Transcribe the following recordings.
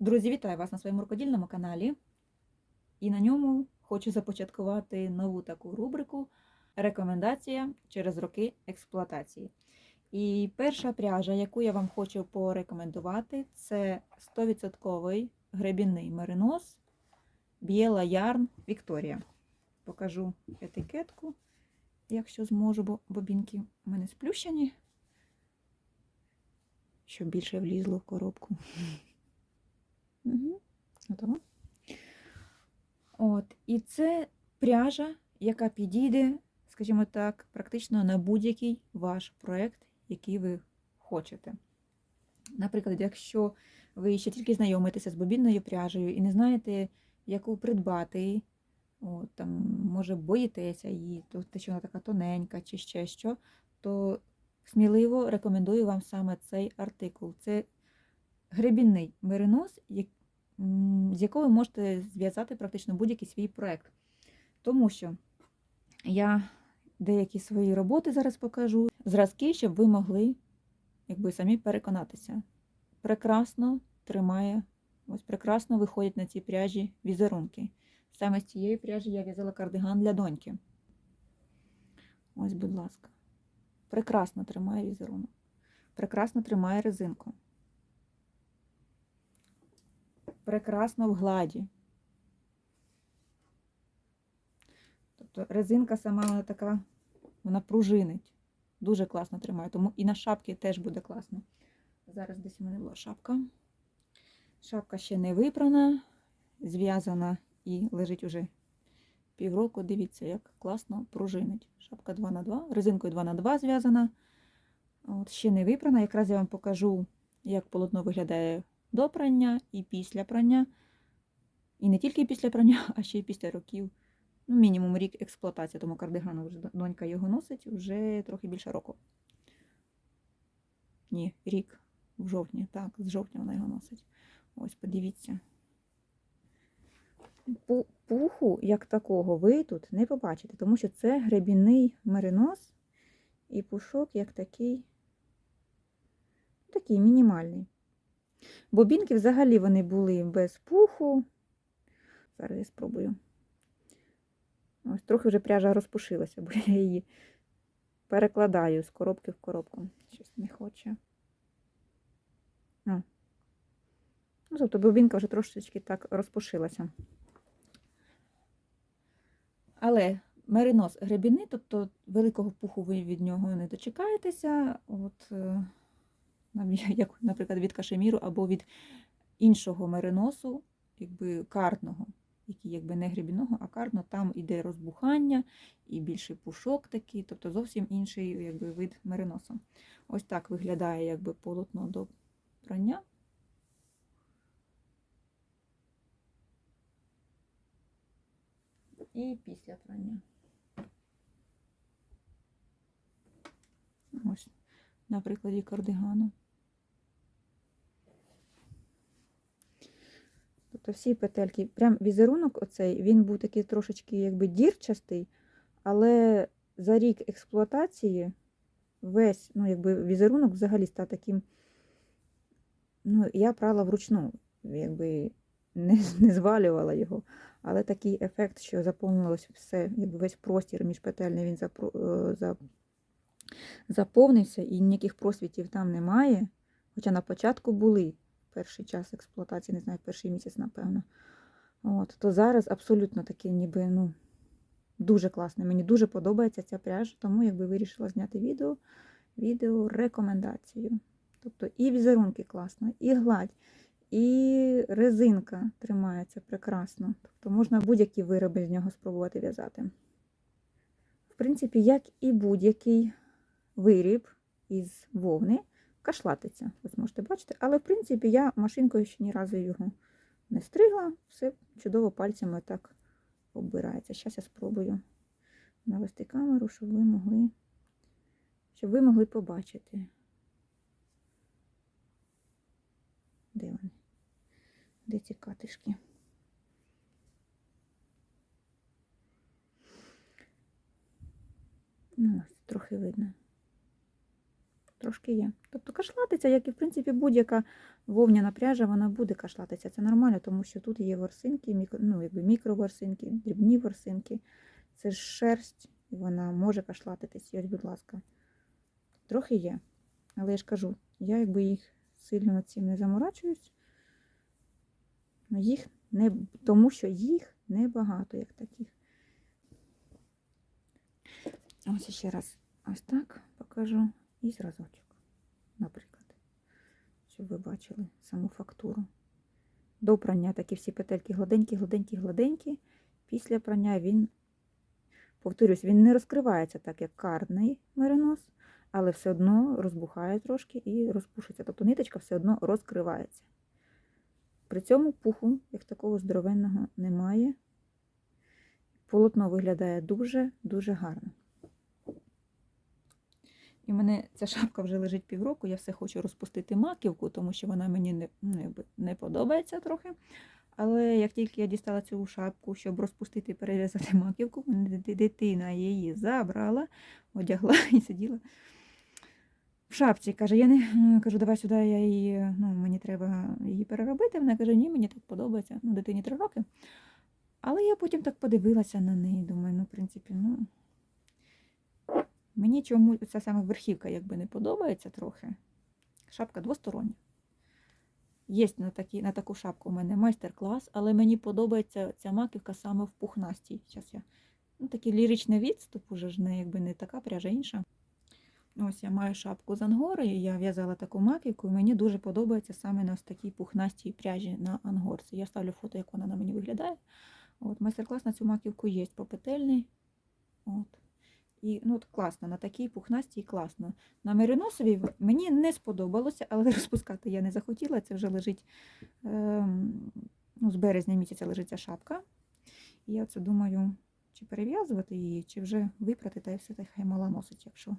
Друзі, вітаю вас на своєму рукодільному каналі. І на ньому хочу започаткувати нову таку рубрику Рекомендація через роки експлуатації. І перша пряжа, яку я вам хочу порекомендувати, це 100% гребінний меринос Біела Ярн Вікторія. Покажу етикетку, якщо зможу, бо бобінки у мене сплющені, щоб більше влізло в коробку. Угу. Готово. От. І це пряжа, яка підійде, скажімо так, практично на будь-який ваш проєкт, який ви хочете. Наприклад, якщо ви ще тільки знайомитеся з бобінною пряжею і не знаєте, яку придбати, от, там, може, боїтеся її, то те, що вона така тоненька чи ще що, то сміливо рекомендую вам саме цей артикул. Це гребінний меринос, як- м, з якого ви можете зв'язати практично будь-який свій проєкт. Тому що я деякі свої роботи зараз покажу, зразки, щоб ви могли якби, самі переконатися. Прекрасно тримає, ось прекрасно виходять на цій пряжі візерунки. Саме з цієї пряжі я в'язала кардиган для доньки. Ось, будь ласка. Прекрасно тримає візерунок. Прекрасно тримає резинку. Прекрасно в гладі. Тобто резинка сама вона така, вона пружинить. Дуже класно тримає. Тому і на шапки теж буде класно. Зараз десь у мене була шапка. Шапка ще не випрана, зв'язана і лежить уже півроку. Дивіться, як класно пружинить. Шапка 2х2, резинкою 2х2 зв'язана. От, ще не випрана. Якраз я вам покажу, як полотно виглядає до прання і після прання. І не тільки після прання, а ще й після років. Ну, мінімум рік експлуатації, тому кардигану вже донька його носить вже трохи більше року. Ні, рік в жовтні, так, з жовтня вона його носить. Ось, подивіться. Пуху, як такого, ви тут не побачите, тому що це гребінний меринос і пушок як такий, такий мінімальний. Бобінки взагалі вони були без пуху. Зараз я спробую. Ось трохи вже пряжа розпушилася, бо я її перекладаю з коробки в коробку. Щось не хоче. Ну, тобто бобінка вже трошечки так розпушилася. Але меринос гребіни, тобто великого пуху ви від нього не дочекаєтеся. От, е, як, наприклад, від кашеміру або від іншого мериносу, якби картного, який якби не гребінного, а картно, там іде розбухання і більший пушок такий, тобто зовсім інший якби, вид мериносу. Ось так виглядає якби, полотно до прання. І після прання. Ось, на прикладі кардигану. Тобто всі петельки, прям візерунок оцей, він був такий трошечки якби дірчастий, але за рік експлуатації весь, ну, якби візерунок взагалі став таким. Ну, я прала вручну, якби не, не звалювала його. Але такий ефект, що заповнилось все, якби весь простір міжпетельний він запро- е, за- заповнився, і ніяких просвітів там немає. Хоча на початку були перший час експлуатації, не знаю, перший місяць, напевно. От, то зараз абсолютно таке, ніби ну, дуже класне. Мені дуже подобається ця пряжа, тому якби вирішила зняти відео, відео рекомендацію. Тобто і візерунки класно, і гладь, і резинка тримається прекрасно. Тобто можна будь-які вироби з нього спробувати в'язати. В принципі, як і будь-який виріб із вовни кашлатиться. Ось можете бачити. Але, в принципі, я машинкою ще ні разу його не стригла. Все чудово пальцями так оббирається. Зараз я спробую навести камеру, щоб ви могли, щоб ви могли побачити. Де вони? Де ці катишки? Ну, трохи видно. Трошки є. Тобто кашлатиця, як і в принципі будь-яка вовняна пряжа, вона буде кашлатися. Це нормально, тому що тут є ворсинки, мікро, ну, якби мікроворсинки, дрібні ворсинки. Це ж шерсть, і вона може кашлатитись. Ось, будь ласка, трохи є. Але я ж кажу, я якби їх сильно над цим не заморачуюсь. Ну, Їх не, тому що їх небагато, як таких. Ось ще раз ось так покажу і зразочок, наприклад, щоб ви бачили саму фактуру. До прання такі всі петельки гладенькі, гладенькі, гладенькі. Після прання він, повторюсь, він не розкривається так, як карний меринос, але все одно розбухає трошки і розпушиться. Тобто ниточка все одно розкривається. При цьому пуху, як такого здоровенного, немає. Полотно виглядає дуже-дуже гарно. І в мене ця шапка вже лежить півроку, я все хочу розпустити маківку, тому що вона мені не, ну, якби, не подобається трохи. Але як тільки я дістала цю шапку, щоб розпустити і перев'язати маківку, дитина її забрала, одягла і сиділа в шапці. Каже, я не кажу, давай сюди я її, ну, мені треба її переробити. Вона каже, ні, мені так подобається. Ну, дитині три роки. Але я потім так подивилася на неї. Думаю, ну, в принципі, ну. Мені чому ця саме верхівка якби не подобається трохи. Шапка двостороння. Є на, такі, на таку шапку у мене майстер-клас, але мені подобається ця маківка саме в пухнастій. Зараз я ну, такий ліричний відступ, уже ж не, якби не така пряжа інша. Ось я маю шапку з ангори, і я в'язала таку маківку, і мені дуже подобається саме на ось такій пухнастій пряжі на ангорці. Я ставлю фото, як вона на мені виглядає. От, Майстер-клас на цю маківку є попетельний. От. І ну, от класно, на такій пухнастій класно. На мериносовій мені не сподобалося, але розпускати я не захотіла. Це вже лежить е, ну, з березня місяця лежить ця шапка. І я це думаю, чи перев'язувати її, чи вже випрати, та й все хай мала носить, якщо,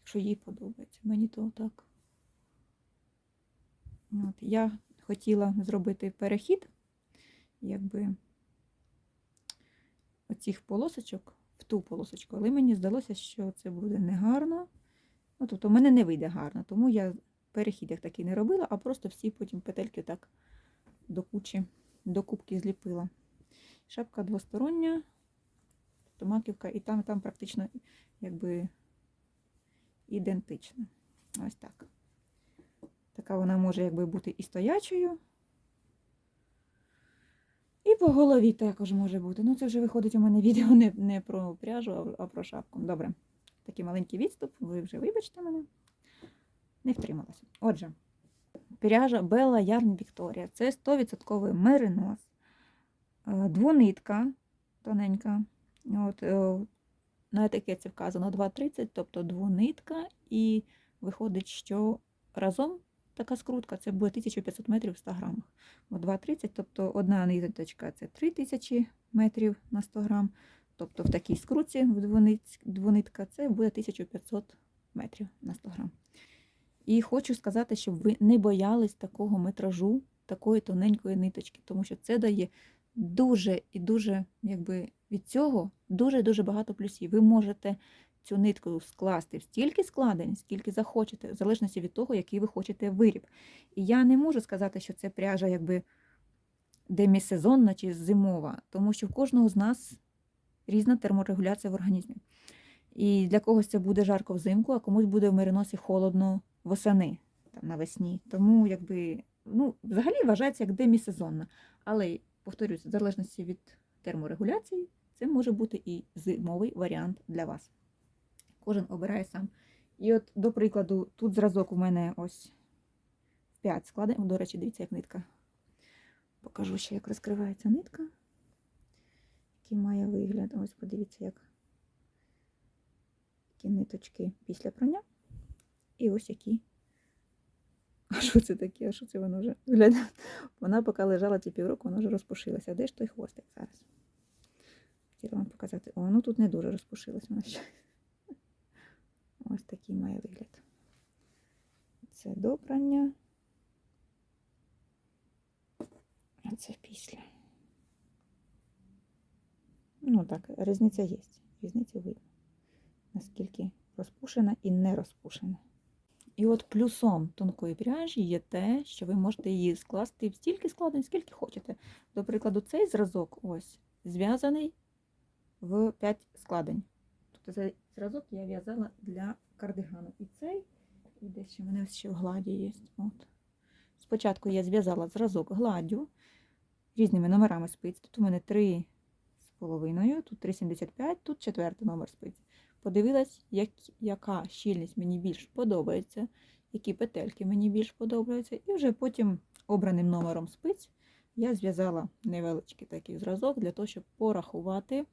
якщо їй подобається. Мені то так. От, Я хотіла зробити перехід, якби оцих полосочок в ту полосочку, але мені здалося, що це буде негарно. Ну, тобто, в мене не вийде гарно, тому я перехід як такий не робила, а просто всі потім петельки так до кучі, до кубки зліпила. Шапка двостороння, тобто і там, там практично якби ідентична. Ось так. Така вона може якби бути і стоячою. І по голові також може бути. Ну, це вже виходить у мене відео не, не про пряжу, а про шапку. Добре. Такий маленький відступ, ви вже вибачте мене. Не втрималася. Отже, пряжа Bella Yarn Victoria. Це 100% меринос. Е, Двонитка тоненька. От, е, На етикетці вказано 2,30, тобто двонитка, і виходить, що разом така скрутка це буде 1500 метрів в 100 грамах. 2,30, тобто одна ниточка це 3000 метрів на 100 грам. Тобто в такій скрутці двонитка це буде 1500 метрів на 100 грам. І хочу сказати, щоб ви не боялись такого метражу, такої тоненької ниточки, тому що це дає дуже і дуже, якби від цього дуже-дуже багато плюсів. Ви можете цю нитку скласти стільки складень, скільки захочете, в залежності від того, який ви хочете виріб. І я не можу сказати, що це пряжа якби демісезонна чи зимова, тому що в кожного з нас різна терморегуляція в організмі. І для когось це буде жарко взимку, а комусь буде в мериносі холодно восени, там, навесні. Тому якби, ну, взагалі вважається як демісезонна. Але, повторюсь, в залежності від терморегуляції, це може бути і зимовий варіант для вас. Кожен обирає сам. І от, до прикладу, тут зразок у мене ось 5 складень. До речі, дивіться, як нитка. Покажу ще, як розкривається нитка. Який має вигляд. Ось подивіться, як які ниточки після прання. І ось які. А що це таке? А що це воно вже виглядає? Вона поки лежала ці півроку, вона вже розпушилася. Де ж той хвостик зараз? Хотіла вам показати. О, ну тут не дуже розпушилась вона ще. Ось такий має вигляд. Це до прання. А це після. Ну так, різниця є. Різницю видно. Наскільки розпушена і не розпушена. І от плюсом тонкої пряжі є те, що ви можете її скласти в стільки складень, скільки хочете. До прикладу, цей зразок ось зв'язаний в 5 складень. Тобто цей зразок я в'язала для кардигану. І цей, і десь ще в мене ще в гладі є. От. Спочатку я зв'язала зразок гладдю різними номерами спиць. Тут у мене 3 з половиною, тут 3,75, тут четвертий номер спиць. Подивилась, як, яка щільність мені більш подобається, які петельки мені більш подобаються. І вже потім обраним номером спиць я зв'язала невеличкий такий зразок для того, щоб порахувати.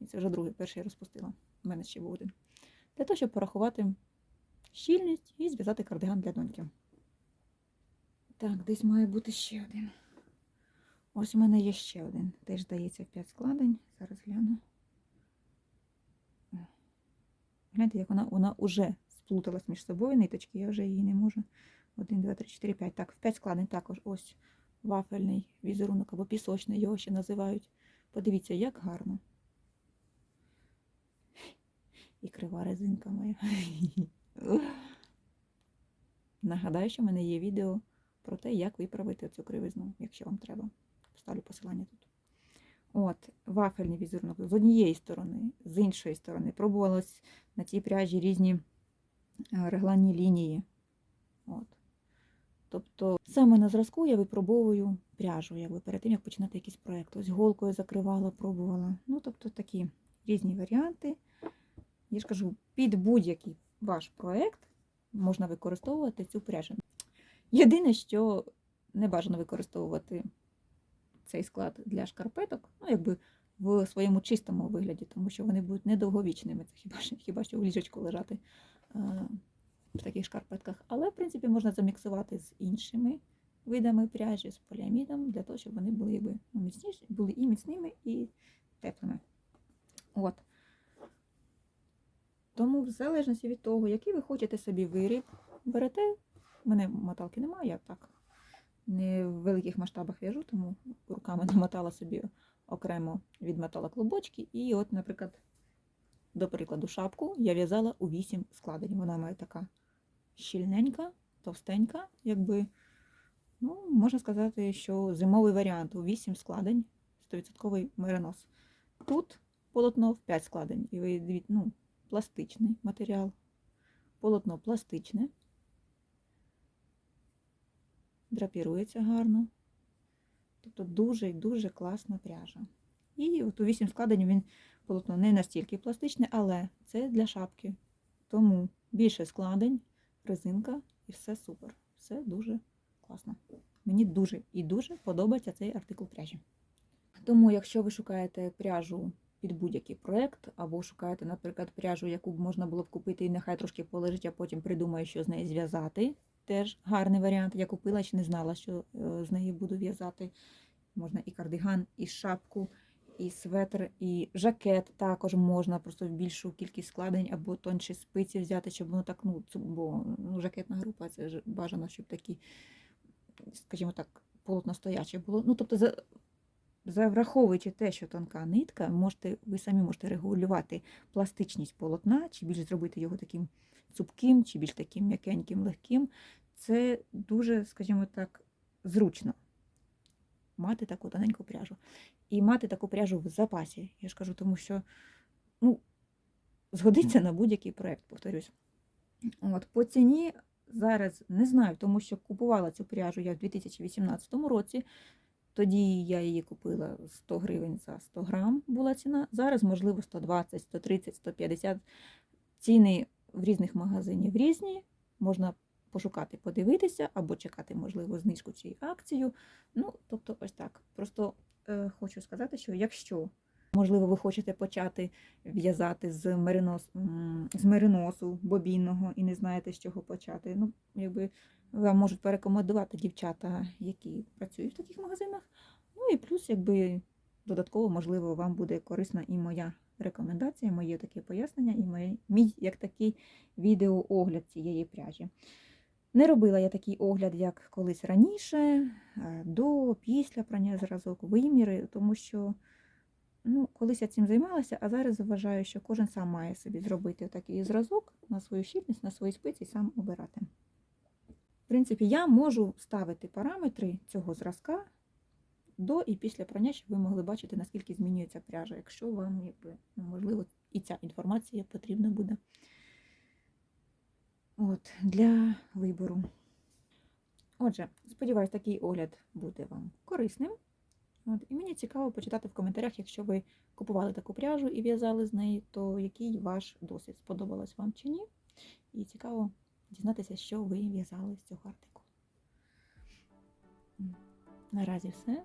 І це вже другий, перший розпустила. У мене ще був один. Для того, щоб порахувати щільність і зв'язати кардиган для доньки. Так, десь має бути ще один. Ось у мене є ще один. Теж здається в 5 складень. Зараз гляну. Гляньте, як вона, вона вже сплуталась між собою, ниточки, я вже її не можу. 1, 2, 3, 4, 5. Так, в 5 складень також ось вафельний візерунок або пісочний, його ще називають. Подивіться, як гарно. І крива резинка моя. Нагадаю, що в мене є відео про те, як виправити цю кривизну, якщо вам треба. Поставлю посилання тут. От, вафельний візерунок з однієї сторони, з іншої сторони. Пробувалось на цій пряжі різні е, регланні лінії. От. Тобто саме на зразку я випробовую пряжу, якби перед тим, як починати якийсь проєкт. Ось голкою закривала, пробувала. Ну, тобто такі різні варіанти. Я ж кажу, під будь-який ваш проєкт можна використовувати цю пряжу. Єдине, що не бажано використовувати цей склад для шкарпеток, ну, якби в своєму чистому вигляді, тому що вони будуть недовговічними. Це хіба що, хіба що в ліжечку лежати а, в таких шкарпетках. Але, в принципі, можна заміксувати з іншими видами пряжі, з поліамідом, для того, щоб вони були, ну, були і міцними, і теплими. От. Тому, в залежності від того, який ви хочете собі виріб, берете. У мене моталки немає, я так не в великих масштабах в'яжу, тому руками намотала собі окремо відмотала клубочки. І от, наприклад, до прикладу, шапку я в'язала у 8 складень. Вона має така щільненька, товстенька, якби, ну, можна сказати, що зимовий варіант у 8 складень, 100% меринос. Тут полотно в 5 складень. І ви ну, пластичний матеріал. Полотно пластичне. Драпірується гарно. Тобто дуже і дуже класна пряжа. І от у 8 складень він полотно не настільки пластичне, але це для шапки. Тому більше складень, резинка і все супер. Все дуже класно. Мені дуже і дуже подобається цей артикул пряжі. Тому, якщо ви шукаєте пряжу під будь-який проєкт, або шукаєте, наприклад, пряжу, яку б можна було б купити і нехай трошки полежить, а потім придумаю, що з неї зв'язати. Теж гарний варіант. Я купила ще не знала, що е, з неї буду в'язати. Можна і кардиган, і шапку, і светр, і жакет також можна просто в більшу кількість складень або тонші спиці взяти, щоб воно так, ну, бо ну, жакетна група, це ж бажано, щоб такі, скажімо так, полотно стояче було. Ну, тобто, враховуючи те, що тонка нитка, можете, ви самі можете регулювати пластичність полотна, чи більш зробити його таким цупким, чи більш таким м'якеньким, легким. Це дуже, скажімо так, зручно мати таку тоненьку пряжу. І мати таку пряжу в запасі. Я ж кажу, тому що ну, згодиться на будь-який проєкт, повторюсь. От, по ціні зараз не знаю, тому що купувала цю пряжу я в 2018 році. Тоді я її купила 100 гривень за 100 грам була ціна. Зараз, можливо, 120, 130, 150. Ціни в різних магазинів різні. Можна пошукати, подивитися, або чекати, можливо, знижку чи акцію. Ну, тобто, ось так. Просто е, хочу сказати, що якщо, можливо, ви хочете почати в'язати з, меринос, з мериносу бобінного і не знаєте, з чого почати, ну, якби вам можуть порекомендувати дівчата, які працюють в таких магазинах. І плюс, якби додатково, можливо, вам буде корисна і моя рекомендація, моє таке пояснення, і моє, мій як такий відеоогляд цієї пряжі. Не робила я такий огляд, як колись раніше, е, до, після прання зразок, виміри, тому що Ну, колись я цим займалася, а зараз вважаю, що кожен сам має собі зробити такий зразок на свою щільність, на свої спиці і сам обирати. В принципі, я можу ставити параметри цього зразка до і після прання, щоб ви могли бачити, наскільки змінюється пряжа, якщо вам, якби, ну, можливо, і ця інформація потрібна буде От, для вибору. Отже, сподіваюсь, такий огляд буде вам корисним. От, і мені цікаво почитати в коментарях, якщо ви купували таку пряжу і в'язали з неї, то який ваш досвід сподобалось вам чи ні. І цікаво дізнатися, що ви в'язали з цього артикулу. Наразі все.